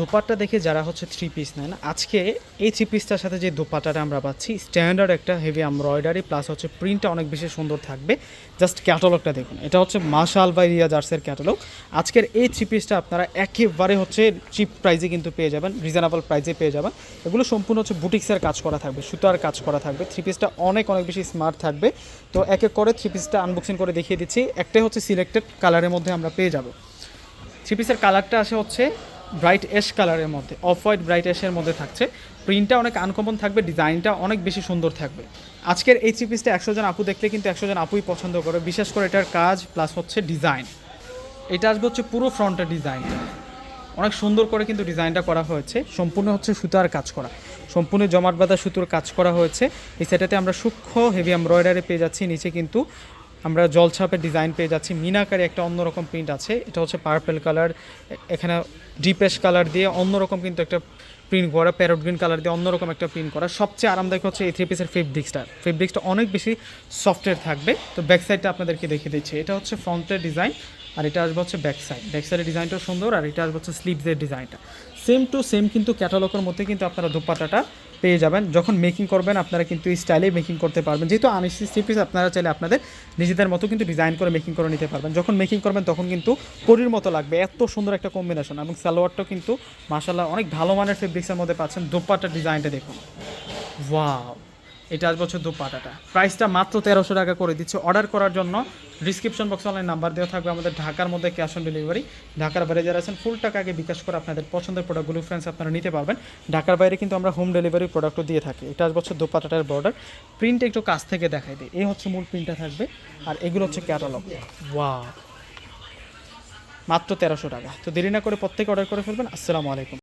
দোপাট্টা দেখে যারা হচ্ছে থ্রি পিস নেন, আজকে এই থ্রি পিসটার সাথে যে দোপাট্টাটা আমরা পাচ্ছি স্ট্যান্ডার্ড একটা হেভি এমব্রয়ডারি প্লাস হচ্ছে প্রিন্টটা অনেক বেশি সুন্দর থাকবে। জাস্ট ক্যাটালগটা দেখুন, এটা হচ্ছে মাশাল বাই রিয়া জার্সের ক্যাটালগ আজকের এই থ্রি পিসটা আপনারা একেবারে হচ্ছে চিপ প্রাইজে কিন্তু পেয়ে যাবেন রিজনেবল প্রাইজে পেয়ে যাবেন। এগুলো সম্পূর্ণ হচ্ছে বুটিক্সের কাজ করা থাকবে, সুতার কাজ করা থাকবে। থ্রি পিসটা অনেক অনেক বেশি স্মার্ট থাকবে। তো এক এক করে থ্রি পিসটা আনবক্সিং করে দেখিয়ে দিচ্ছি। একটাই হচ্ছে সিলেক্টেড কালারের মধ্যে আমরা পেয়ে যাব। থ্রি পিসের কালারটা আসে হচ্ছে ব্রাইট এশ কালারের মধ্যে অফ হোয়াইট ব্রাইট এশের মধ্যে থাকছে। প্রিন্টটা অনেক আনকমন থাকবে ডিজাইনটা অনেক বেশি সুন্দর থাকবে। আজকের এই থ্রি পিসটা একশো জন আপু দেখলে কিন্তু একশো জন আপুই পছন্দ করে বিশেষ করে এটার কাজ প্লাস হচ্ছে ডিজাইন এটা আসবে হচ্ছে পুরো ফ্রন্টের ডিজাইনটা অনেক সুন্দর করে কিন্তু ডিজাইনটা করা হয়েছে, সম্পূর্ণ হচ্ছে সুতার কাজ করা। সম্পূর্ণ জমাট বাঁধা সুতোর কাজ করা হয়েছে। এই সেটাতে আমরা সূক্ষ্ম হেভি এমব্রয়ডারি পেয়ে যাচ্ছি, নিচে কিন্তু আমরা জলছাপের ডিজাইন পেয়ে যাচ্ছি। মিনাকারে একটা অন্যরকম প্রিন্ট আছে। এটা হচ্ছে পার্পেল কালার এখানে ডিপেশ কালার দিয়ে অন্যরকম কিন্তু একটা প্রিন্ট করা প্যারোট গ্রিন কালার দিয়ে অন্যরকম একটা প্রিন্ট করা। সবচেয়ে আরামদায়ক হচ্ছে এই থ্রি পিসের ফেব্রিক্সটা ফেব্রিক্সটা অনেক বেশি সফটওয়্যার থাকবে। তো ব্যাক সাইডটা আপনাদেরকে দেখিয়ে দিচ্ছি। এটা হচ্ছে ফ্রন্টের ডিজাইন আর এটা আসবে হচ্ছে ব্যাক সাইড ব্যাক সাইডের ডিজাইনটাও সুন্দর আর এটা আসবে হচ্ছে স্লিভসের ডিজাইনটা সেম টু। সেম কিন্তু ক্যাটালগের মধ্যে কিন্তু আপনারা দোপাটাটা পেয়ে যাবেন। যখন মেকিং করবেন, আপনারা কিন্তু এই স্টাইলে মেকিং করতে পারবেন। যেহেতু আনিসি সিপিস আপনারা চাইলে আপনাদের নিজেদের মতো কিন্তু ডিজাইন করে মেকিং করে নিতে পারবেন। যখন মেকিং করবেন, তখন কিন্তু পরির মতো লাগবে। এত সুন্দর একটা কম্বিনেশন এবং সালোয়ারটাও কিন্তু মাসাল্লাহ অনেক ভালো মানের ফেব্রিক্সের মধ্যে পাচ্ছেন। দোপাটার ডিজাইনটা দেখুন। ওয়াও এটা আসবে হচ্ছে দোপাটাটা। প্রাইসটা মাত্র তেরোশো টাকা করে দিচ্ছে। অর্ডার করার জন্য ডিসক্রিপশন বক্সে অনলাইন নাম্বার দেওয়া থাকবে আমাদের ঢাকার মধ্যে ক্যাশ অন ডেলিভারি ঢাকার বাইরে যারা আছেন ফুল টাকা আগে বিকাশ করে আপনাদের পছন্দের প্রোডাক্টগুলো ফ্রেন্ডস আপনারা নিতে পারবেন। ঢাকার বাইরে কিন্তু আমরা হোম ডেলিভারি প্রোডাক্টও দিয়ে থাকি। এটা আসবে হচ্ছে দোপাটাটার বর্ডার প্রিন্ট একটু কাছ থেকে দেখাই দিই। এই হচ্ছে মূল প্রিন্টটা থাকবে। আর এগুলো হচ্ছে ক্যাটালগ ওয়া মাত্র তেরোশো টাকা। তো দেরি না করে প্রত্যেকে অর্ডার করে ফেলবেন। আসসালামু আলাইকুম।